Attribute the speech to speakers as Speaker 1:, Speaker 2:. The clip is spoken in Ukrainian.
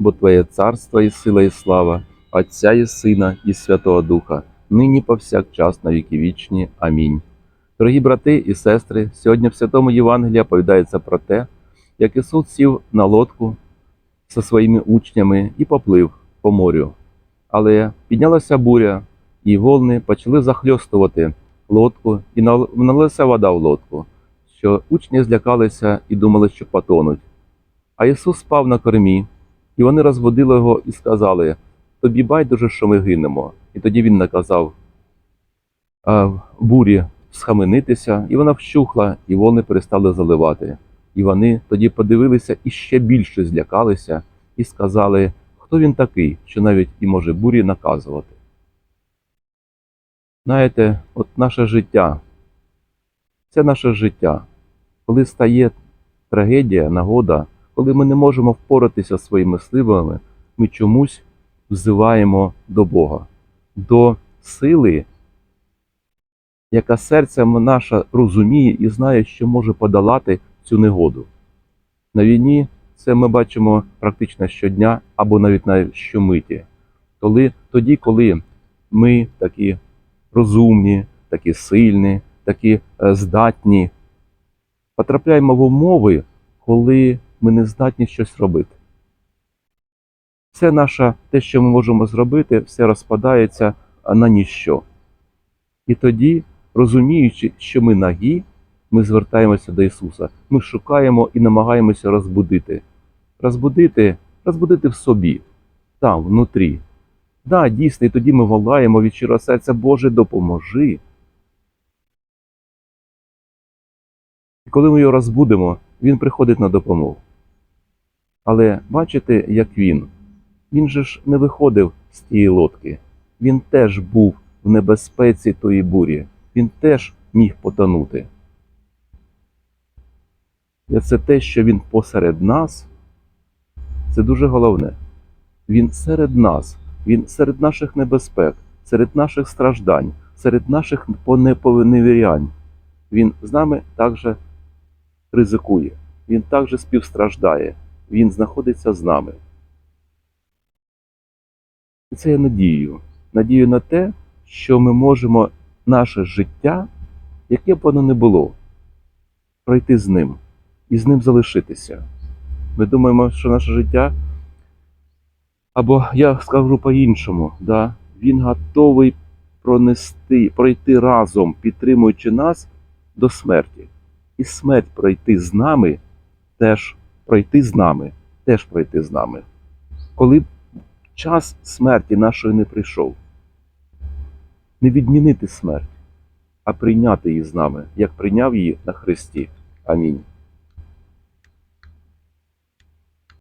Speaker 1: Бо Твоє царство і сила, і слава, Отця і Сина, і Святого Духа, нині повсякчас на віки вічні. Амінь. Дорогі брати і сестри, сьогодні в Святому Євангелії оповідається про те, як Ісус сів на лодку зі своїми учнями і поплив по морю. Але піднялася буря, і волни почали захльостувати лодку, і налилася вода в лодку, що учні злякалися і думали, що потонуть. А Ісус спав на кормі, і вони розводили його і сказали: Тобі байдуже, що ми гинемо. І тоді він наказав бурі схаменитися, і вона вщухла, і волни перестали заливати. І вони тоді подивилися і ще більше злякалися, і сказали, хто він такий, що навіть і може бурі наказувати. Знаєте, от наше життя, це наше життя. Коли стає трагедія, нагода, коли ми не можемо впоратися своїми сливами, ми чомусь взиваємо до Бога, до сили, яка серцем наша розуміє і знає, що може подолати цю негоду. На війні це ми бачимо практично щодня або навіть навіть щомиті. Коли, тоді, коли ми такі розумні, такі сильні, такі е, здатні, потрапляємо в умови, коли ми не здатні щось робити. Все наше, те, що ми можемо зробити, все розпадається на ніщо. І тоді, розуміючи, що ми нагі, ми звертаємося до Ісуса. Ми шукаємо і намагаємося розбудити. Розбудити, розбудити в собі, там, внутрі. Да, дійсно, і тоді ми волаємо від щирого серця, Боже, допоможи. І коли ми його розбудемо, він приходить на допомогу. Але бачите, як він? Він же ж не виходив з тієї лодки. Він теж був в небезпеці тої бурі. Він теж міг потонути. І це те, що він посеред нас, це дуже головне. Він серед нас, він серед наших небезпек, серед наших страждань, серед наших понеповиневірянь. Він з нами також ризикує, він також співстраждає, він знаходиться з нами. І це є надією. Надію на те, що ми можемо наше життя, яке б воно не було, пройти з ним і з ним залишитися. Ми думаємо, що наше життя, або я скажу по-іншому, да, він готовий пронести, пройти разом, підтримуючи нас до смерті. І смерть пройти з нами, теж пройти з нами, теж пройти з нами. Коли час смерті нашої не прийшов, не відмінити смерть, а прийняти її з нами, як прийняв її на Христі. Амінь.